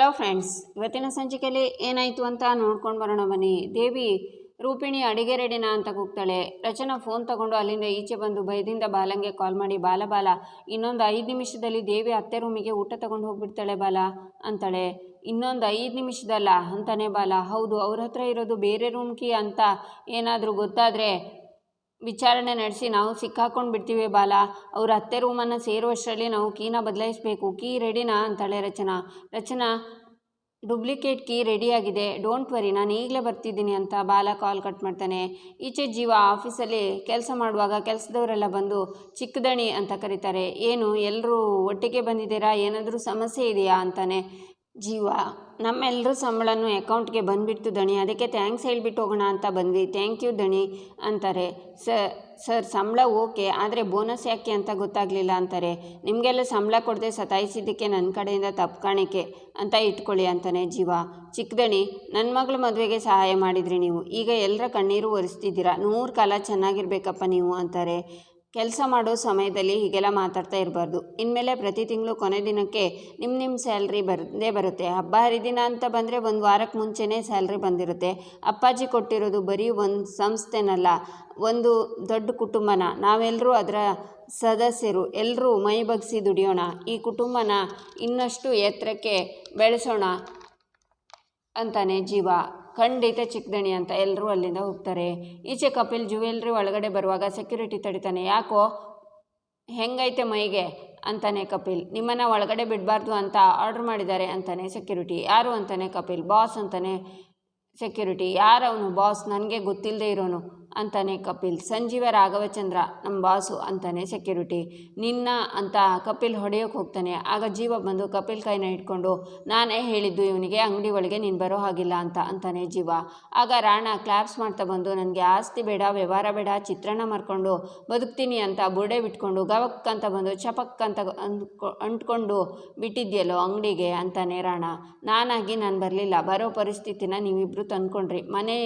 Hello friends ಇವತ್ತಿನ ಸಂಚಿಕೆಯಲ್ಲಿ ಏನಾಯಿತು ಅಂತ ನೋಡ್ಕೊಂಡು ಬರೋಣ ಬನ್ನಿ. ದೇವಿ ರೂಪಿಣಿ ಅಡಿಗೆ ರೆಡಿನಾ ಅಂತ ಕೂಗ್ತಾಳೆ. ರಚನಾ ಫೋನ್ ತಗೊಂಡು ಅಲ್ಲಿಂದ ಈಚೆ ಬಂದು ಭಯದಿಂದ ಬಾಲಂಗೆ ಕಾಲ್ ಮಾಡಿ, ಬಾಲ ಬಾಲ, ಇನ್ನೊಂದು ಐದು ನಿಮಿಷದಲ್ಲಿ ದೇವಿ ಅತ್ತೆ ರೂಮಿಗೆ ಊಟ ತಗೊಂಡು ಹೋಗ್ಬಿಡ್ತಾಳೆ ಬಾಲ, ಅಂತಾಳೆ. ಇನ್ನೊಂದು ಐದು ನಿಮಿಷದಲ್ಲ, ಅಂತಾನೆ ಬಾಲ. ಹೌದು, ಅವ್ರ ಹತ್ರ ಇರೋದು ಬೇರೆ ರೂಮ್ ಕೀ ಅಂತ ಏನಾದರೂ ಗೊತ್ತಾದರೆ ವಿಚಾರಣೆ ನಡೆಸಿ ನಾವು ಸಿಕ್ಕಾಕೊಂಡು ಬಿಡ್ತೀವಿ ಬಾಲ. ಅವ್ರ ಅತ್ತೆ ರೂಮನ್ನು ಸೇರುವಷ್ಟರಲ್ಲಿ ನಾವು ಕೀನ ಬದಲಾಯಿಸಬೇಕು. ಕೀ ರೆಡಿನಾ ಅಂತಾಳೆ ರಚನಾ. ರಚನಾ, ಡುಪ್ಲಿಕೇಟ್ ಕೀ ರೆಡಿಯಾಗಿದೆ. ಡೋಂಟ್ ವರಿ, ನಾನು ಈಗಲೇ ಬರ್ತಿದ್ದೀನಿ ಅಂತ ಬಾಲ ಕಾಲ್ ಕಟ್ ಮಾಡ್ತಾನೆ. ಈಚೆ ಜೀವ ಆಫೀಸಲ್ಲಿ ಕೆಲಸ ಮಾಡುವಾಗ ಕೆಲಸದವರೆಲ್ಲ ಬಂದು ಚಿಕ್ಕದಣಿ ಅಂತ ಕರೀತಾರೆ. ಏನು ಎಲ್ಲರೂ ಒಟ್ಟಿಗೆ ಬಂದಿದ್ದೀರಾ? ಏನಾದರೂ ಸಮಸ್ಯೆ ಇದೆಯಾ? ಅಂತಾನೆ. ಜೀವ. ನಮ್ಮೆಲ್ಲರೂ ಸಂಬಳನೂ ಅಕೌಂಟ್ಗೆ ಬಂದುಬಿಡ್ತು ದಣಿ. ಅದಕ್ಕೆ ಥ್ಯಾಂಕ್ಸ್ ಹೇಳ್ಬಿಟ್ಟು ಹೋಗೋಣ ಅಂತ ಬಂದ್ವಿ. ಥ್ಯಾಂಕ್ ಯು ದಣಿ ಅಂತಾರೆ. ಸರ್ ಸರ್, ಸಂಬಳ ಓಕೆ, ಆದರೆ ಬೋನಸ್ ಯಾಕೆ ಅಂತ ಗೊತ್ತಾಗಲಿಲ್ಲ ಅಂತಾರೆ. ನಿಮಗೆಲ್ಲ ಸಂಬಳ ಕೊಡದೆ ಸತಾಯಿಸಿದ್ದಕ್ಕೆ ನನ್ನ ಕಡೆಯಿಂದ ತಪ್ಪು ಕಾಣಿಕೆ ಅಂತ ಇಟ್ಕೊಳ್ಳಿ ಅಂತಾನೆ ಜೀವ. ಚಿಕ್ಕದಣಿ ನನ್ನ ಮಗಳ ಮದುವೆಗೆ ಸಹಾಯ ಮಾಡಿದ್ರಿ ನೀವು. ಈಗ ಎಲ್ಲರ ಕಣ್ಣೀರು ಒರೆಸ್ತಿದ್ದೀರಾ? ನೂರು ಕಾಲ ಚೆನ್ನಾಗಿರ್ಬೇಕಪ್ಪ ನೀವು ಅಂತಾರೆ. ಕೆಲಸ ಮಾಡೋ ಸಮಯದಲ್ಲಿ ಹೀಗೆಲ್ಲ ಮಾತಾಡ್ತಾ ಇರಬಾರ್ದು. ಇನ್ಮೇಲೆ ಪ್ರತಿ ತಿಂಗಳು ಕೊನೆ ದಿನಕ್ಕೆ ನಿಮ್ಮ ನಿಮ್ಮ ಸ್ಯಾಲ್ರಿ ಬರದೇ ಬರುತ್ತೆ. ಹಬ್ಬ ಹರಿದಿನ ಅಂತ ಬಂದರೆ ಒಂದು ವಾರಕ್ಕೆ ಮುಂಚೆನೇ ಸ್ಯಾಲ್ರಿ ಬಂದಿರುತ್ತೆ. ಅಪ್ಪಾಜಿ ಕೊಟ್ಟಿರೋದು ಬರೀ ಒಂದು ಸಂಸ್ಥೆನಲ್ಲ, ಒಂದು ದೊಡ್ಡ ಕುಟುಂಬನ. ನಾವೆಲ್ಲರೂ ಅದರ ಸದಸ್ಯರು. ಎಲ್ಲರೂ ಮೈ ಬಗ್ಸಿ ದುಡಿಯೋಣ. ಈ ಕುಟುಂಬನ ಇನ್ನಷ್ಟು ಎತ್ತರಕ್ಕೆ ಬೆಳೆಸೋಣ ಅಂತಾನೆ ಜೀವ. ಖಂಡಿತ ಚಿಕ್ಕದಣಿ ಅಂತ ಎಲ್ಲರೂ ಅಲ್ಲಿಂದ ಹೋಗ್ತಾರೆ. ಈಚೆ ಕಪಿಲ್ ಜುವೆಲ್ರಿ ಒಳಗಡೆ ಬರುವಾಗ ಸೆಕ್ಯೂರಿಟಿ ತಡಿತಾನೆ, ಯಾಕೋ? ಹೆಂಗೈತೆ ಮೈಗೆ? ಅಂತಾನೆ ಕಪಿಲ್. ನಿಮ್ಮನ್ನು ಒಳಗಡೆ ಬಿಡಬಾರ್ದು ಅಂತ ಆರ್ಡ್ರ್ ಮಾಡಿದ್ದಾರೆ ಅಂತಾನೆ ಸೆಕ್ಯೂರಿಟಿ ಯಾರು? ಅಂತಾನೆ ಕಪಿಲ್. ಬಾಸ್ ಅಂತಾನೆ ಸೆಕ್ಯೂರಿಟಿ ಯಾರವನು? ಬಾಸ್ ನನಗೆ ಗೊತ್ತಿಲ್ಲದೆ ಇರೋನು. ಅಂತಾನೆ ಕಪಿಲ್. ಸಂಜೀವ ರಾಘವಚಂದ್ರ ನಮ್ಮ ಬಾಸು ಅಂತಾನೆ ಸೆಕ್ಯೂರಿಟಿ ನಿನ್ನ ಅಂತ ಕಪಿಲ್ ಹೊಡೆಯೋಕೆ ಹೋಗ್ತಾನೆ. ಆಗ ಜೀವ ಬಂದು ಕಪಿಲ್ ಕೈನ ಇಟ್ಕೊಂಡು ನಾನೇ ಹೇಳಿದ್ದು ಇವನಿಗೆ, ಅಂಗಡಿ ಒಳಗೆ ನೀನು ಬರೋ ಹಾಗಿಲ್ಲ ಅಂತ ಅಂತಾನೆ ಜೀವ. ಆಗ ರಾಣ ಕ್ಲಾಪ್ಸ್ ಮಾಡ್ತಾ ಬಂದು, ನನಗೆ ಆಸ್ತಿ ಬೇಡ, ವ್ಯವಹಾರ ಬೇಡ, ಚಿತ್ರಣ ಮಾರ್ಕೊಂಡು ಬದುಕ್ತೀನಿ ಅಂತ ಬುರ್ಡೆ ಬಿಟ್ಕೊಂಡು, ಗವಕ್ ಅಂತ ಬಂದು ಚಪಕ್ ಅಂತ ಅಂಟ್ಕೊಂಡು ಬಿಟ್ಟಿದ್ಯಲ್ಲೋ ಅಂಗಡಿಗೆ ಅಂತಾನೆ ರಾಣ. ನಾನಾಗಿ ನಾನು ಬರಲಿಲ್ಲ. ಬರೋ ಪರಿಸ್ಥಿತಿನ ನೀವಿಬ್ಬರು ತಂದ್ಕೊಂಡ್ರಿ. ಮನೆ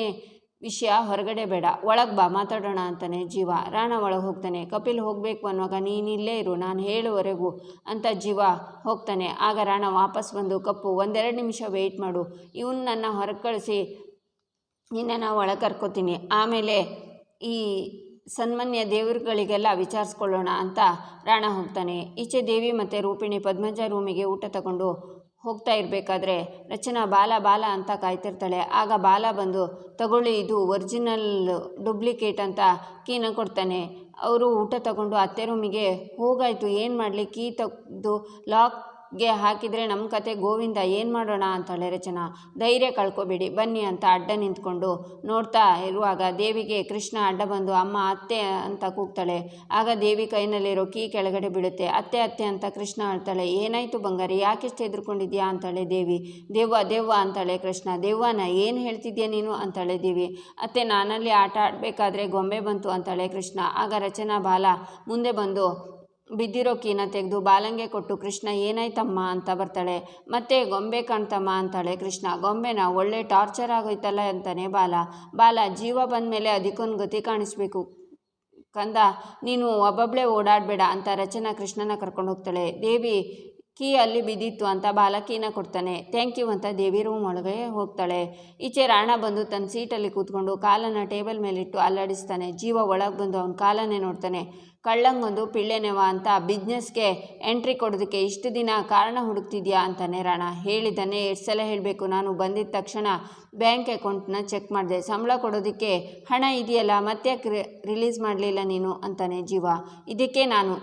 ವಿಷಯ ಹೊರಗಡೆ ಬೇಡ. ಒಳಗೆ ಬಾ, ಮಾತಾಡೋಣ ಅಂತಾನೆ ಜೀವ. ರಾಣ ಒಳಗೆ ಹೋಗ್ತಾನೆ. ಕಪಿಲ್ ಹೋಗಬೇಕು ಅನ್ನುವಾಗ ನೀನಿಲ್ಲೇ ಇರು, ನಾನು ಹೇಳುವರೆಗೂ ಅಂತ ಜೀವ ಹೋಗ್ತಾನೆ. ಆಗ ರಾಣ ವಾಪಸ್ ಬಂದು, ಕಪ್ಪು, ಒಂದೆರಡು ನಿಮಿಷ ವೆಯ್ಟ್ ಮಾಡು. ಇವನ್ನ ನನ್ನ ಹೊರಗೆ ಕಳಿಸಿ ನಿನ್ನನ್ನು ಒಳಗೆ ಕರ್ಕೋತೀನಿ. ಆಮೇಲೆ ಈ ಸನ್ಮಾನ್ಯ ದೇವರುಗಳಿಗೆಲ್ಲ ವಿಚಾರಿಸ್ಕೊಳ್ಳೋಣ ಅಂತ ರಾಣ ಹೋಗ್ತಾನೆ. ಈಚೆ ದೇವಿ ಮತ್ತು ರೂಪಿಣಿ ಪದ್ಮಜ ರೂಮಿಗೆ ಊಟ ತಗೊಂಡು ಹೋಗ್ತಾ ಇರಬೇಕಾದ್ರೆ ರಚನಾ ಬಾಲ ಬಾಲ ಅಂತ ಕಾಯ್ತಿರ್ತಾಳೆ. ಆಗ ಬಾಲ ಬಂದು, ತಗೊಳ್ಳಿ, ಇದು ಒರಿಜಿನಲ್ ಡುಪ್ಲಿಕೇಟ್ ಅಂತ ಕೀನ ಕೊಡ್ತಾನೆ. ಅವರು ಊಟ ತಗೊಂಡು ಅತ್ತೆ ರೂಮಿಗೆ ಹೋಗಾಯಿತು. ಏನು ಮಾಡಲಿ? ಕೀ ತೆಗೆದು ಲಾಕ್ಗೆ ಹಾಕಿದರೆ ನಮ್ಮ ಕತೆ ಗೋವಿಂದ ಏನು ಮಾಡೋಣ ಅಂತಾಳೆ ರಚನಾ ಧೈರ್ಯ ಕಳ್ಕೊಬೇಡಿ, ಬನ್ನಿ ಅಂತ ಅಡ್ಡ ನಿಂತ್ಕೊಂಡು ನೋಡ್ತಾ ಇರುವಾಗ ದೇವಿಗೆ ಕೃಷ್ಣ ಅಡ್ಡ ಬಂದು, ಅಮ್ಮ, ಅತ್ತೆ ಅಂತ ಕೂಗ್ತಾಳೆ. ಆಗ ದೇವಿ ಕೈನಲ್ಲಿರೋ ಕೀ ಕೆಳಗಡೆ ಬೀಳುತ್ತೆ. ಅತ್ತೆ ಅತ್ತೆ ಅಂತ ಕೃಷ್ಣ ಅಳ್ತಾಳೆ ಏನಾಯಿತು ಬಂಗಾರಿ, ಯಾಕೆಷ್ಟು ಎದುರ್ಕೊಂಡಿದ್ಯಾ ಅಂತಾಳೆ ದೇವಿ. ದೆವ್ವ, ದೇವ್ವ ಅಂತಾಳೆ ಕೃಷ್ಣ. ದೇವ್ವನ ಏನು ಹೇಳ್ತಿದ್ಯಾ ನೀನು? ಅಂತಾಳೆ ದೇವಿ. ಅತ್ತೆ, ನಾನಲ್ಲಿ ಆಟ ಆಡಬೇಕಾದ್ರೆ ಗೊಂಬೆ ಬಂತು ಅಂತಾಳೆ ಕೃಷ್ಣ. ಆಗ ರಚನಾ ಬಾಲ ಮುಂದೆ ಬಂದು ಬಿದ್ದಿರೋ ಕೀನ ತೆಗೆದು ಬಾಲಂಗೆ ಕೊಟ್ಟು, ಕೃಷ್ಣ, ಏನಾಯ್ತಮ್ಮ? ಅಂತ ಬರ್ತಾಳೆ. ಮತ್ತೆ ಗೊಂಬೆ ಕಾಣ್ತಮ್ಮ, ಅಂತಾಳೆ ಕೃಷ್ಣ. ಗೊಂಬೆನ ಒಳ್ಳೆ ಟಾರ್ಚರ್ ಆಗೋಯ್ತಲ್ಲ ಅಂತಾನೆ ಬಾಲ. ಬಾಲ, ಜೀವ ಬಂದ ಮೇಲೆ ಅದಕ್ಕೊಂದು ಗತಿ ಕಾಣಿಸ್ಬೇಕು. ಕಂದ, ನೀನು ಒಬ್ಬೊಬ್ಬಳೇ ಓಡಾಡಬೇಡ ಅಂತ ರಚನಾ ಕೃಷ್ಣನ ಕರ್ಕೊಂಡು ಹೋಗ್ತಾಳೆ. ದೇವಿ, ಕೀ ಅಲ್ಲಿ ಬಿದ್ದಿತ್ತು ಅಂತ ಬಾಲ ಕೀನ ಕೊಡ್ತಾನೆ. ಥ್ಯಾಂಕ್ ಯು ಅಂತ ದೇವಿ ರೂಮ್ ಒಳಗೆ ಹೋಗ್ತಾಳೆ. ಈಚೆ ರಾಣ ಬಂದು ತನ್ನ ಸೀಟಲ್ಲಿ ಕೂತ್ಕೊಂಡು ಕಾಲನ್ನು ಟೇಬಲ್ ಮೇಲಿಟ್ಟು ಅಲ್ಲಾಡಿಸ್ತಾನೆ. ಜೀವ ಒಳಗೆ ಬಂದು ಅವನ ಕಾಲನ್ನೇ ನೋಡ್ತಾನೆ. ಕಳ್ಳಂಗೊಂದು ಪಿಳ್ಳೆನೆವ ಅಂತ ಬಿಸ್ನೆಸ್ಗೆ ಎಂಟ್ರಿ ಕೊಡೋದಕ್ಕೆ ಇಷ್ಟು ದಿನ ಕಾರಣ ಹುಡುಕ್ತಿದ್ಯಾ ಅಂತಾನೆ ರಾಣ. ಹೇಳಿದ್ದಾನೆ ಎಷ್ಟು ಸಲ ಹೇಳಬೇಕು? ನಾನು ಬಂದಿದ್ದ ತಕ್ಷಣ ಬ್ಯಾಂಕ್ ಅಕೌಂಟ್ನ ಚೆಕ್ ಮಾಡಿದೆ. ಸಂಬಳ ಕೊಡೋದಕ್ಕೆ ಹಣ ಇದೆಯಲ್ಲ, ಮತ್ತೆ ರಿಲೀಸ್ ಮಾಡಲಿಲ್ಲ ನೀನು? ಅಂತಾನೆ ಜೀವ. ಇದಕ್ಕೆ ನಾನು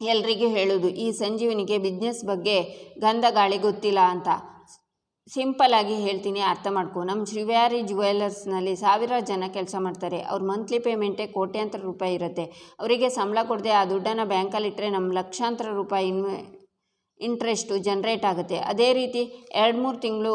ಎಲ್ರಿಗೂ ಹೇಳೋದು, ಈ ಸಂಜೀವನಿಗೆ ಬಿಸ್ನೆಸ್ ಬಗ್ಗೆ ಗಂಧ ಗಾಳಿ ಗೊತ್ತಿಲ್ಲ ಅಂತ. ಸಿಂಪಲ್ಲಾಗಿ ಹೇಳ್ತೀನಿ, ಅರ್ಥ ಮಾಡ್ಕೊ. ನಮ್ಮ ಶ್ರೀವ್ಯಾರಿ ಜ್ಯುವೆಲರ್ಸ್ನಲ್ಲಿ ಸಾವಿರಾರು ಜನ ಕೆಲಸ ಮಾಡ್ತಾರೆ. ಅವ್ರ ಮಂತ್ಲಿ ಪೇಮೆಂಟೇ ಕೋಟ್ಯಾಂತರ ರೂಪಾಯಿ ಇರುತ್ತೆ. ಅವರಿಗೆ ಸಂಬಳ ಕೊಡದೆ ಆ ದುಡ್ಡನ್ನು ಬ್ಯಾಂಕಲ್ಲಿಟ್ಟರೆ ನಮ್ಮ ಲಕ್ಷಾಂತರ ರೂಪಾಯಿ ಇನ್ ಇಂಟ್ರೆಸ್ಟು ಜನ್ರೇಟ್ ಆಗುತ್ತೆ. ಅದೇ ರೀತಿ ಎರಡು ಮೂರು ತಿಂಗಳು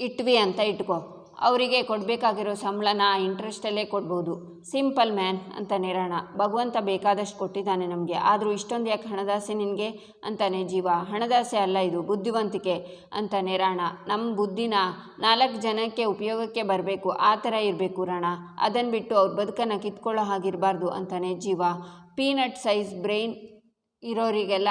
ಇಟ್ವಿ ಅಂತ ಇಟ್ಕೋ. ಅವರಿಗೆ ಕೊಡಬೇಕಾಗಿರೋ ಸಂಬಳನ ಇಂಟ್ರೆಸ್ಟಲ್ಲೇ ಕೊಡ್ಬೋದು. ಸಿಂಪಲ್ ಮ್ಯಾನ್ ಅಂತ ನಿರಾಣ ಭಗವಂತ ಬೇಕಾದಷ್ಟು ಕೊಟ್ಟಿದ್ದಾನೆ ನಮಗೆ. ಆದರೂ ಇಷ್ಟೊಂದು ಯಾಕೆ ಹಣದಾಸೆ ನಿನಗೆ? ಅಂತಾನೆ ಜೀವ. ಹಣದಾಸೆ ಅಲ್ಲ ಇದು, ಬುದ್ಧಿವಂತಿಕೆ ಅಂತ ನಿರಾಣ ನಮ್ಮ ಬುದ್ಧಿನ ನಾಲ್ಕು ಜನಕ್ಕೆ ಉಪಯೋಗಕ್ಕೆ ಬರಬೇಕು. ಆ ಥರ ಇರಬೇಕು ರಾಣ. ಅದನ್ನು ಬಿಟ್ಟು ಅವ್ರ ಬದುಕನ್ನು ಕಿತ್ಕೊಳ್ಳೋ ಹಾಗಿರಬಾರ್ದು ಅಂತಾನೆ ಜೀವ. ಪೀನಟ್ ಸೈಜ್ ಬ್ರೈನ್ ಇರೋರಿಗೆಲ್ಲ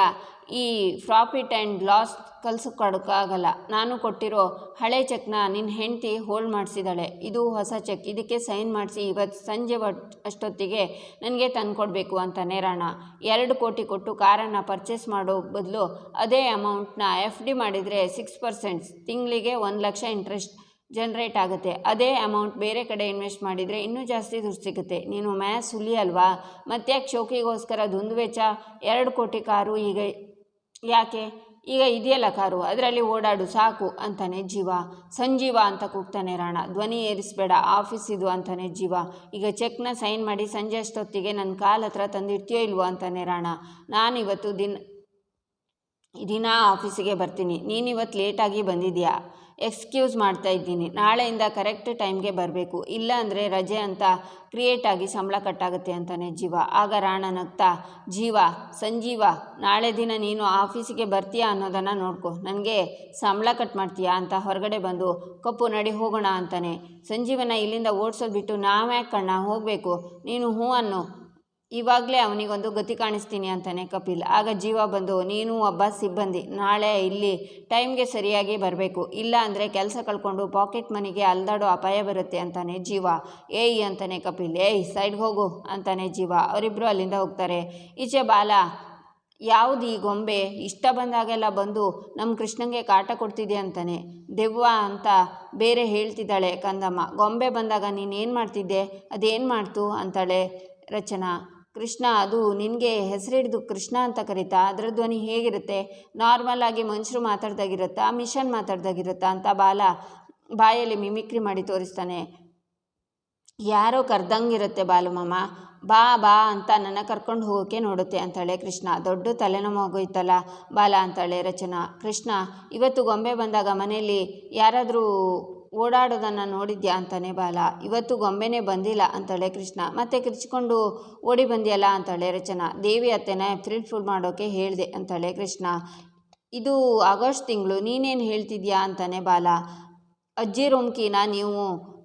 ಈ ಪ್ರಾಫಿಟ್ ಆ್ಯಂಡ್ ಲಾಸ್ ಕಲಿಸ್ಕೊಡೋಕ್ಕಾಗಲ್ಲ. ನಾನು ಕೊಟ್ಟಿರೋ ಹಳೆ ಚೆಕ್ನ ನಿನ್ನ ಹೆಂಡತಿ ಹೋಲ್ಡ್ ಮಾಡಿಸಿದಾಳೆ. ಇದು ಹೊಸ ಚೆಕ್. ಇದಕ್ಕೆ ಸೈನ್ ಮಾಡಿಸಿ ಇವತ್ತು ಸಂಜೆ ಅಷ್ಟೊತ್ತಿಗೆ ನನಗೆ ತಂದುಕೊಡ್ಬೇಕು ಅಂತ ನೇರಾಣ ಎರಡು ಕೋಟಿ ಕೊಟ್ಟು ಕಾರನ್ನು ಪರ್ಚೇಸ್ ಮಾಡೋ ಬದಲು ಅದೇ ಅಮೌಂಟ್ನ ಎಫ್ ಡಿ ಮಾಡಿದರೆ ಸಿಕ್ಸ್ ಪರ್ಸೆಂಟ್ಸ್ ತಿಂಗಳಿಗೆ ಒಂದು ಲಕ್ಷ ಇಂಟ್ರೆಸ್ಟ್. ಜನ್ರೇಟ್ ಆಗುತ್ತೆ. ಅದೇ ಅಮೌಂಟ್ ಬೇರೆ ಕಡೆ ಇನ್ವೆಸ್ಟ್ ಮಾಡಿದರೆ ಇನ್ನೂ ಜಾಸ್ತಿ ದುಡ್ಡು ಸಿಗುತ್ತೆ. ನೀನು ಮ್ಯಾಥ್ಸ್ ಹುಲಿ ಅಲ್ವಾ? ಮತ್ತ್ಯಾಕೆ ಶೋಕಿಗೋಸ್ಕರ ದುಂದು ವೆಚ್ಚ ಎರಡು ಕೋಟಿ ಕಾರು ಈಗ ಯಾಕೆ? ಈಗ ಇದೆಯಲ್ಲ ಕಾರು, ಅದರಲ್ಲಿ ಓಡಾಡು, ಸಾಕು ಅಂತಾನೆ ಜೀವ. ಸಂಜೀವ ಅಂತ ಕೂಗ್ತಾನೆ ರಾಣ. ಧ್ವನಿ ಏರಿಸಬೇಡ ಆಫೀಸ್ ಇದು ಅಂತಾನೆ ಜೀವ. ಈಗ ಚೆಕ್ನ ಸೈನ್ ಮಾಡಿ ಸಂಜೆ ಅಷ್ಟೊತ್ತಿಗೆ ನನ್ನ ಕಾಲ್ ಹತ್ರ ತಂದಿರ್ತೀಯೋ ಇಲ್ವೋ ಅಂತಾನೆ ರಾಣ. ನಾನಿವತ್ತು ದಿನ ದಿನ ಆಫೀಸಿಗೆ ಬರ್ತೀನಿ. ನೀನು ಇವತ್ತು ಲೇಟಾಗಿ ಬಂದಿದ್ಯಾ? ಎಕ್ಸ್ಕ್ಯೂಸ್ ಮಾಡ್ತಾ ಇದ್ದೀನಿ. ನಾಳೆಯಿಂದ ಕರೆಕ್ಟ್ ಟೈಮ್ಗೆ ಬರಬೇಕು. ಇಲ್ಲ ಅಂದರೆ ರಜೆ ಅಂತ ಕ್ರಿಯೇಟ್ ಆಗಿ ಸಂಬಳ ಕಟ್ಟಾಗುತ್ತೆ ಅಂತಾನೆ ಜೀವ. ಆಗ ರಾಣ ನಗ್ತಾ, ಜೀವ, ಸಂಜೀವ, ನಾಳೆ ದಿನ ನೀನು ಆಫೀಸಿಗೆ ಬರ್ತೀಯಾ ಅನ್ನೋದನ್ನು ನೋಡ್ಕೊ. ನನಗೆ ಸಂಬಳ ಕಟ್ ಮಾಡ್ತೀಯಾ ಅಂತ ಹೊರಗಡೆ ಬಂದು ಕಪ್ಪು ನಡಿ ಹೋಗೋಣ ಅಂತಾನೆ. ಸಂಜೀವನ ಇಲ್ಲಿಂದ ಓಡಿಸೋದು ಬಿಟ್ಟು ನಾವ್ಯಾಕೆ ಕಣ್ಣ? ಹೋಗಬೇಕು. ನೀನು ಹ್ಞೂ ಅನ್ನು. ಇವಾಗಲೇ ಅವನಿಗೊಂದು ಗತಿ ಕಾಣಿಸ್ತೀನಿ ಅಂತಾನೆ ಕಪಿಲ್. ಆಗ ಜೀವ ಬಂದು, ನೀನು ಒಬ್ಬ ಸಿಬ್ಬಂದಿ, ನಾಳೆ ಇಲ್ಲಿ ಟೈಮ್ಗೆ ಸರಿಯಾಗಿ ಬರಬೇಕು. ಇಲ್ಲ ಅಂದರೆ ಕೆಲಸ ಕಳ್ಕೊಂಡು ಪಾಕೆಟ್ ಮನಿಗೆ ಅಲ್ದಾಡೋ ಅಪಾಯ ಬರುತ್ತೆ ಅಂತಾನೆ ಜೀವ. ಏಯ್ ಅಂತಾನೆ ಕಪಿಲ್. ಏಯ್ ಸೈಡ್ಗೆ ಹೋಗು ಅಂತಾನೆ ಜೀವ. ಅವರಿಬ್ಬರು ಅಲ್ಲಿಂದ ಹೋಗ್ತಾರೆ. ಈಚೆ ಬಾಲ, ಯಾವುದು ಈ ಗೊಂಬೆ? ಇಷ್ಟ ಬಂದಾಗೆಲ್ಲ ಬಂದು ನಮ್ಮ ಕೃಷ್ಣಂಗೆ ಕಾಟ ಕೊಡ್ತಿದೆ ಅಂತಾನೆ. ದೆವ್ವ ಅಂತ ಬೇರೆ ಹೇಳ್ತಿದ್ದಾಳೆ ಕಂದಮ್ಮ. ಗೊಂಬೆ ಬಂದಾಗ ನೀನೇನು ಮಾಡ್ತಿದ್ದೆ? ಅದೇನು ಮಾಡ್ತು? ಅಂತಾಳೆ ರಚನಾ. ಕೃಷ್ಣ, ಅದು ನಿನಗೆ ಹೆಸರಿಡ್ದು ಕೃಷ್ಣ ಅಂತ ಕರೀತಾ? ಅದರ ಧ್ವನಿ ಹೇಗಿರುತ್ತೆ? ನಾರ್ಮಲ್ ಆಗಿ ಮನುಷ್ಯರು ಮಾತಾಡ್ದಾಗಿರುತ್ತಾ? ಮಿಷನ್ ಮಾತಾಡ್ದಾಗಿರುತ್ತಾ ಅಂತ ಬಾಲ ಬಾಯಲ್ಲಿ ಮಿಮಿಕ್ರಿ ಮಾಡಿ ತೋರಿಸ್ತಾನೆ. ಯಾರೋ ಕರ್ದಂಗಿರುತ್ತೆ ಮಾಮ. ಬಾ ಬಾ ಅಂತ ನನ್ನ ಕರ್ಕೊಂಡು ಹೋಗೋಕ್ಕೆ ನೋಡುತ್ತೆ ಅಂತಾಳೆ ಕೃಷ್ಣ. ದೊಡ್ಡ ತಲೆನೋವು ಆಗೋಯ್ತಲ್ಲ ಬಾಲ ಅಂತಾಳೆ ರಚನಾ. ಕೃಷ್ಣ, ಇವತ್ತು ಗೊಂಬೆ ಬಂದಾಗ ಮನೆಯಲ್ಲಿ ಯಾರಾದರೂ ಓಡಾಡೋದನ್ನು ನೋಡಿದ್ಯಾ ಅಂತಾನೆ ಬಾಲ. ಇವತ್ತು ಗೊಂಬೆನೇ ಬಂದಿಲ್ಲ ಅಂತಾಳೆ ಕೃಷ್ಣ. ಮತ್ತೆ ಕಿರ್ಚ್ಕೊಂಡು ಓಡಿ ಬಂದಿಯಲ್ಲ ಅಂತಾಳೆ ರಚನಾ. ದೇವಿ ಅತ್ತೆನ ಫ್ರಿಡ್ ಫುಲ್ ಮಾಡೋಕ್ಕೆ ಹೇಳಿದೆ ಅಂತಾಳೆ ಕೃಷ್ಣ. ಇದು ಆಗಸ್ಟ್ ತಿಂಗಳು. ನೀನೇನು ಹೇಳ್ತಿದ್ಯಾ ಅಂತಾನೆ ಬಾಲ. ಅಜ್ಜಿ ರೂಮ್ ಕೀನ ನೀವು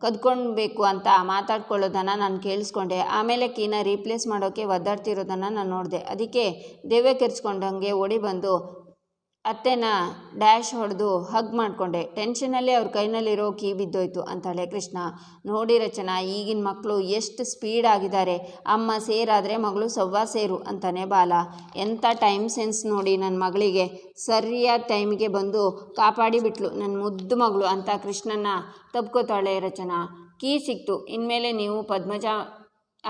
ಕದ್ಕೊಳ್ಬೇಕು ಅಂತ ಮಾತಾಡ್ಕೊಳ್ಳೋದನ್ನು ನಾನು ಕೇಳಿಸ್ಕೊಂಡೆ. ಆಮೇಲೆ ಕೀನ ರೀಪ್ಲೇಸ್ ಮಾಡೋಕ್ಕೆ ಒದ್ದಾಡ್ತಿರೋದನ್ನು ನಾನು ನೋಡಿದೆ. ಅದಕ್ಕೆ ದೇವೆ ಕೆರ್ಚ್ಕೊಂಡಂಗೆ ಓಡಿ ಬಂದು ಅತ್ತೆನ ಡ್ಯಾಶ್ ಹೊಡೆದು ಹಗ್ ಮಾಡಿಕೊಂಡೆ. ಟೆನ್ಷನಲ್ಲಿ ಅವ್ರ ಕೈನಲ್ಲಿರೋ ಕೀ ಬಿದ್ದೋಯ್ತು ಅಂತಾಳೆ ಕೃಷ್ಣ. ನೋಡಿ ರಚನಾ, ಈಗಿನ ಮಕ್ಕಳು ಎಷ್ಟು ಸ್ಪೀಡ್ ಆಗಿದ್ದಾರೆ ಅಮ್ಮ ಸೇರಾದರೆ ಮಗಳು ಸವ್ವ ಸೇರು ಅಂತಾನೆ ಬಾಲ. ಎಂಥ ಟೈಮ್ ಸೆನ್ಸ್ ನೋಡಿ ನನ್ನ ಮಗಳಿಗೆ. ಸರಿಯಾದ ಟೈಮಿಗೆ ಬಂದು ಕಾಪಾಡಿ ಬಿಟ್ಲು ನನ್ನ ಮುದ್ದು ಮಗಳು ಅಂತ ಕೃಷ್ಣನ ತಬ್ಕೋತಾಳೆ ರಚನಾ. ಕೀ ಸಿಕ್ತು. ಇನ್ಮೇಲೆ ನೀವು ಪದ್ಮಜ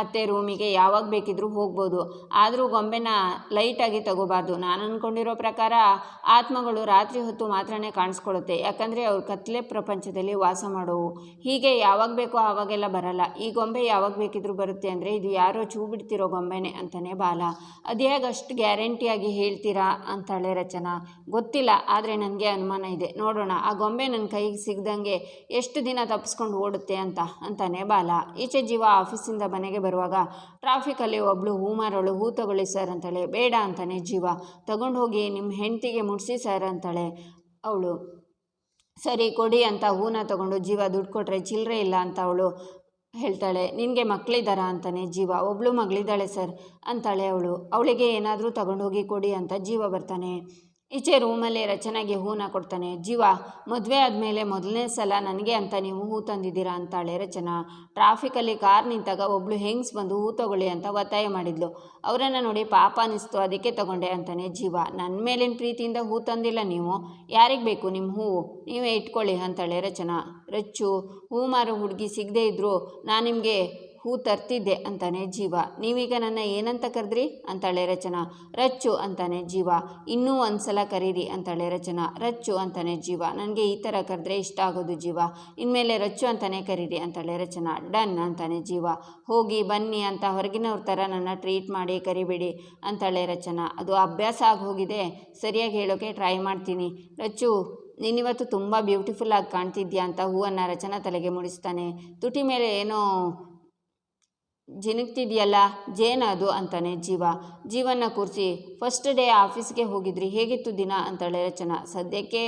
ಅತ್ತೆ ರೂಮಿಗೆ ಯಾವಾಗ ಬೇಕಿದ್ರೂ ಹೋಗ್ಬೋದು. ಆದರೂ ಗೊಂಬೆನ ಲೈಟಾಗಿ ತಗೋಬಾರ್ದು. ನಾನು ಅಂದ್ಕೊಂಡಿರೋ ಪ್ರಕಾರ ಆತ್ಮಗಳು ರಾತ್ರಿ ಹೊತ್ತು ಮಾತ್ರನೇ ಕಾಣಿಸ್ಕೊಳುತ್ತೆ ಯಾಕಂದರೆ ಅವ್ರು ಕತ್ಲೆ ಪ್ರಪಂಚದಲ್ಲಿ ವಾಸ ಮಾಡೋವು. ಹೀಗೆ ಯಾವಾಗ ಬೇಕೋ ಆವಾಗೆಲ್ಲ ಬರಲ್ಲ. ಈ ಗೊಂಬೆ ಯಾವಾಗ ಬೇಕಿದ್ರೂ ಬರುತ್ತೆ ಅಂದರೆ ಇದು ಯಾರೋ ಚೂ ಬಿಡ್ತಿರೋ ಗೊಂಬೆನೆ ಅಂತಲೇ ಬಾಲ. ಅದ್ಯಾಗ ಅಷ್ಟು ಗ್ಯಾರಂಟಿಯಾಗಿ ಹೇಳ್ತೀರಾ ಅಂತಾಳೆ ರಚನಾ. ಗೊತ್ತಿಲ್ಲ, ಆದರೆ ನನಗೆ ಅನುಮಾನ ಇದೆ. ನೋಡೋಣ, ಆ ಗೊಂಬೆ ನನ್ನ ಕೈಗೆ ಸಿಗ್ದಂಗೆ ಎಷ್ಟು ದಿನ ತಪ್ಪಿಸ್ಕೊಂಡು ಓಡುತ್ತೆ ಅಂತ, ಅಂತಾನೆ ಬಾಲ. ಈಚೆ ಜೀವ ಆಫೀಸಿಂದ ಮನೆಗೆ ಬರುವಾಗ ಟ್ರಾಫಿಕಲ್ಲಿ ಒಬ್ಳು ಹೂ ಮಾರೋಳು ಹೂ ತಗೊಳ್ಳಿ ಸರ್ ಅಂತಾಳೆ, ಬೇಡ ಅಂತಾನೆ ಜೀವ ತಗೊಂಡು ಹೋಗಿ ನಿಮ್ಮ ಹೆಂಡತಿಗೆ ಮುಡಿಸಿ ಸರ್ ಅಂತಾಳೆ ಅವಳು. ಸರಿ, ಕೊಡಿ ಅಂತ ಹೂನ ತಗೊಂಡು ಜೀವ ದುಡ್ಡು ಕೊಟ್ಟರೆ ಚಿಲ್ಲರೆ ಇಲ್ಲ ಅಂತ ಅವಳು ಹೇಳ್ತಾಳೆ, ನಿನಗೆ ಮಕ್ಕಳಿದ್ದಾರಾ ಅಂತಾನೆ ಜೀವ, ಒಬ್ಳು ಮಗಳಿದ್ದಾಳೆ ಸರ್ ಅಂತಾಳೆ ಅವಳು. ಅವಳಿಗೆ ಏನಾದರೂ ತಗೊಂಡೋಗಿ ಕೊಡಿ ಅಂತ ಜೀವ ಬರ್ತಾನೆ. ಈಚೆ ರೂಮಲ್ಲಿ ರಚನೆಗೆ ಹೂನ ಕೊಡ್ತಾನೆ. ಜೀವ, ಮದುವೆ ಆದಮೇಲೆ ಮೊದಲನೇ ಸಲ ನನಗೆ ಅಂತ ನೀವು ಹೂ ತಂದಿದ್ದೀರಾ ಅಂತಾಳೆ ರಚನಾ. ಟ್ರಾಫಿಕಲ್ಲಿ ಕಾರ್ ನಿಂತಾಗ ಒಬ್ಳು ಹೆಂಗ್ಸ್ ಬಂದು ಹೂ ತಗೊಳ್ಳಿ ಅಂತ ಒತ್ತಾಯ ಮಾಡಿದ್ಲು. ಅವರನ್ನು ನೋಡಿ ಪಾಪ ಅನ್ನಿಸ್ತು ಅದಕ್ಕೆ ತಗೊಂಡೆ ಅಂತಾನೆ ಜೀವ. ನನ್ನ ಮೇಲಿನ ಪ್ರೀತಿಯಿಂದ ಹೂ ತಂದಿಲ್ಲ ನೀವು. ಯಾರಿಗೆ ಬೇಕು ನಿಮ್ಮ ಹೂವು ನೀವೇ ಇಟ್ಕೊಳ್ಳಿ ಅಂತಾಳೆ ರಚನಾ. ರಚ್ಚು, ಹೂ ಮಾರೋ ಹುಡುಗಿ ಸಿಗದೇ ಇದ್ದರೂ ನಾನು ನಿಮಗೆ ಹೂ ತರ್ತಿದ್ದೆ ಅಂತಾನೆ ಜೀವ. ನೀವೀಗ ನನ್ನ ಏನಂತ ಕರೆದ್ರಿ? ಅಂತಾಳೆ ರಚನಾ. ರಚ್ಚು ಅಂತಾನೆ ಜೀವ. ಇನ್ನೂ ಒಂದ್ಸಲ ಕರೀರಿ ಅಂತಾಳೆ ರಚನಾ. ರಚ್ಚು ಅಂತಾನೆ ಜೀವ. ನನಗೆ ಈ ಥರ ಕರೆದ್ರೆ ಇಷ್ಟ ಆಗೋದು ಜೀವ. ಇನ್ಮೇಲೆ ರಚ್ಚು ಅಂತಾನೆ ಕರೀರಿ ಅಂತಾಳೆ ರಚನಾ. ಡನ್ ಅಂತಾನೆ ಜೀವ. ಹೋಗಿ ಬನ್ನಿ ಅಂತ ಹೊರಗಿನವ್ರ ಥರ ನನ್ನ ಟ್ರೀಟ್ ಮಾಡಿ ಕರಿಬೇಡಿ ಅಂತಾಳೆ ರಚನಾ. ಅದು ಅಭ್ಯಾಸ ಆಗಿ ಹೋಗಿದೆ. ಸರಿಯಾಗಿ ಹೇಳೋಕೆ ಟ್ರೈ ಮಾಡ್ತೀನಿ. ರಚ್ಚು ನೀನಿವತ್ತು ತುಂಬ ಬ್ಯೂಟಿಫುಲ್ ಆಗಿ ಕಾಣ್ತಿದ್ಯಾ ಅಂತ ಹೂವನ್ನು ರಚನಾ ತಲೆಗೆ ಮುಡಿಸ್ತಾನೆ. ತುಟಿ ಮೇಲೆ ಏನೋ ಜಿನುಗ್ತಿದೆಯಲ್ಲ ಜೇನು ಅದು ಅಂತಾನೆ ಜೀವ. ಜೀವನ ಕೂರಿಸಿ ಫಸ್ಟ್ ಡೇ ಆಫೀಸ್ಗೆ ಹೋಗಿದ್ರಿ, ಹೇಗಿತ್ತು ದಿನ ಅಂತಾಳೆ ರಚನಾ. ಸದ್ಯಕ್ಕೆ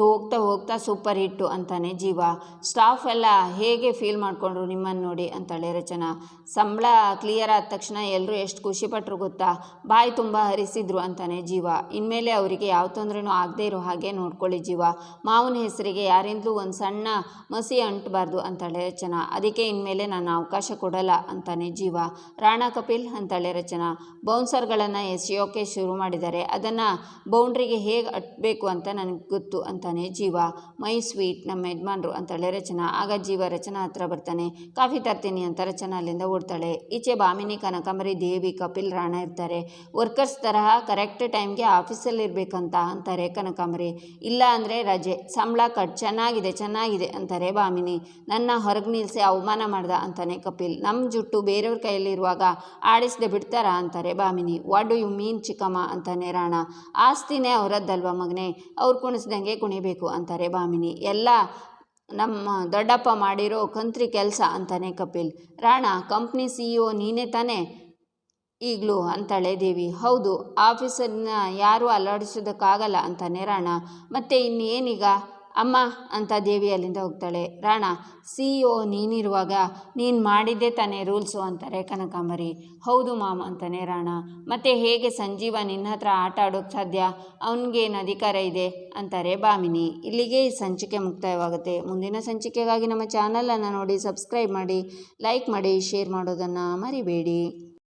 ಹೋಗ್ತಾ ಹೋಗ್ತಾ ಸೂಪರ್ ಹಿಟ್ಟು ಅಂತಾನೆ ಜೀವ. ಸ್ಟಾಫ್ ಎಲ್ಲ ಹೇಗೆ ಫೀಲ್ ಮಾಡಿಕೊಂಡ್ರು ನಿಮ್ಮನ್ನು ನೋಡಿ ಅಂತಾಳೆ ರಚನಾ. ಸಂಬಳ ಕ್ಲಿಯರ್ ಆದ ತಕ್ಷಣ ಎಲ್ಲರೂ ಎಷ್ಟು ಖುಷಿಪಟ್ಟರು ಗೊತ್ತಾ? ಬಾಯಿ ತುಂಬ ಹರಿಸಿದ್ರು ಅಂತಾನೆ ಜೀವ. ಇನ್ಮೇಲೆ ಅವರಿಗೆ ಯಾವ ತೊಂದರೆನೂ ಆಗದೇ ಇರೋ ಹಾಗೆ ನೋಡ್ಕೊಳ್ಳಿ ಜೀವ. ಮಾವನ ಹೆಸರಿಗೆ ಯಾರಿಂದಲೂ ಒಂದು ಸಣ್ಣ ಮಸಿ ಅಂಟಬಾರ್ದು ಅಂತಾಳೆ ರಚನಾ. ಅದಕ್ಕೆ ಇನ್ಮೇಲೆ ನಾನು ಅವಕಾಶ ಕೊಡಲ್ಲ ಅಂತಾನೆ ಜೀವ. ರಾಣಾ ಕಪಿಲ್ ಅಂತಾಳೆ ರಚನಾ. ಬೌನ್ಸರ್ಗಳನ್ನು ಎಸೆಯೋಕೆ ಶುರು ಮಾಡಿದ್ದಾರೆ. ಅದನ್ನು ಬೌಂಡ್ರಿಗೆ ಹೇಗೆ ಅಟ್ಬೇಕು ಅಂತ ನನಗೆ ಗೊತ್ತು ಅಂತಾನೆ ಜೀವ. ಮೈ ಸ್ವೀಟ್ ನಮ್ಮ ಯಜಮಾನ್ರು ಅಂತಾಳೆ ರಚನಾ. ಆಗ ಜೀವ ರಚನಾ ಹತ್ರ ಬರ್ತಾನೆ. ಕಾಫಿ ತರ್ತೀನಿ ಅಂತ ರಚನಾ ಅಲ್ಲಿಂದ ಓಡ್ತಾಳೆ ಈಚೆ ಭಾಮಿನಿ ಕನಕಾಂಬರಿ, ದೇವಿ, ಕಪಿಲ್ ರಾಣ ಇರ್ತಾರೆ. ವರ್ಕರ್ಸ್ ತರಹ ಕರೆಕ್ಟ್ ಟೈಮ್ಗೆ ಆಫೀಸಲ್ಲಿ ಇರಬೇಕಂತ ಅಂತಾರೆ ಕನಕಾಂಬರಿ. ಇಲ್ಲ ಅಂದರೆ ರಜೆ. ಸಂಬಳ ಕಟ್, ಚೆನ್ನಾಗಿದೆ ಚೆನ್ನಾಗಿದೆ ಅಂತಾರೆ ಭಾಮಿನಿ ನನ್ನ ಹೊರಗೆ ನಿಲ್ಲಿಸಿ ಅವಮಾನ ಮಾಡ್ದ ಅಂತಾನೆ ಕಪಿಲ್. ನಮ್ಮ ಜುಟ್ಟು ಬೇರೆಯವ್ರ ಕೈಯಲ್ಲಿರುವಾಗ ಆಡಿಸದೆ ಬಿಡ್ತಾರಾ ಅಂತಾರೆ Bhamini what do you mean ಚಿಕ್ಕಮ್ಮ ಅಂತಾನೆ ರಾಣ. ಆಸ್ತಿನೇ ಅವರದ್ದಲ್ವ ಮಗನೇ? ಅವ್ರು ಕುಣಿಸ್ದಂಗೆ ಕುಣಿಬೇಕು ಅಂತಾರೆ ಭಾಮಿನಿ ಎಲ್ಲ ನಮ್ಮ ದೊಡ್ಡಪ್ಪ ಮಾಡಿರೋ ಕಂತ್ರಿ ಕೆಲಸ ಅಂತಾನೆ Kapil. Rana, company C E O ನೀನೇ ತಾನೇ? ಈಗಲೂ ಅಂತಾಳೆ ದೇವಿ. ಹೌದು, ಆಫೀಸನ್ನ ಯಾರೂ ಅಲ್ಲಾಡಿಸೋದಕ್ಕಾಗಲ್ಲ ಅಂತಾನೆ ರಾಣ. ಮತ್ತೆ ಇನ್ನೇನೀಗ? ಅಮ್ಮ ಅಂತ ದೇವಿ ಅಲ್ಲಿಂದ ಹೋಗ್ತಾಳೆ. ರಾಣ ಸಿ ಇ ಒ ನೀನಿರುವಾಗ ನೀನು ಮಾಡಿದ್ದೆ ತಾನೇ ರೂಲ್ಸು ಅಂತಾರೆ ಕನಕಾಂಬರಿ. ಹೌದು ಮಾಮ್ ಅಂತಾನೆ ರಾಣ. ಮತ್ತೆ ಹೇಗೆ ಸಂಜೀವ ನಿನ್ನ ಹತ್ರ ಆಟ ಆಡೋಕ್ಕೆ ಸಾಧ್ಯ? ಅವನಿಗೇನು ಅಧಿಕಾರ ಇದೆ? ಅಂತಾರೆ ಭಾಮಿನಿ ಇಲ್ಲಿಗೆ ಈ ಸಂಚಿಕೆ ಮುಕ್ತಾಯವಾಗುತ್ತೆ. ಮುಂದಿನ ಸಂಚಿಕೆಗಾಗಿ ನಮ್ಮ ಚಾನಲನ್ನು ನೋಡಿ, ಸಬ್ಸ್ಕ್ರೈಬ್ ಮಾಡಿ, ಲೈಕ್ ಮಾಡಿ, ಶೇರ್ ಮಾಡೋದನ್ನು ಮರಿಬೇಡಿ.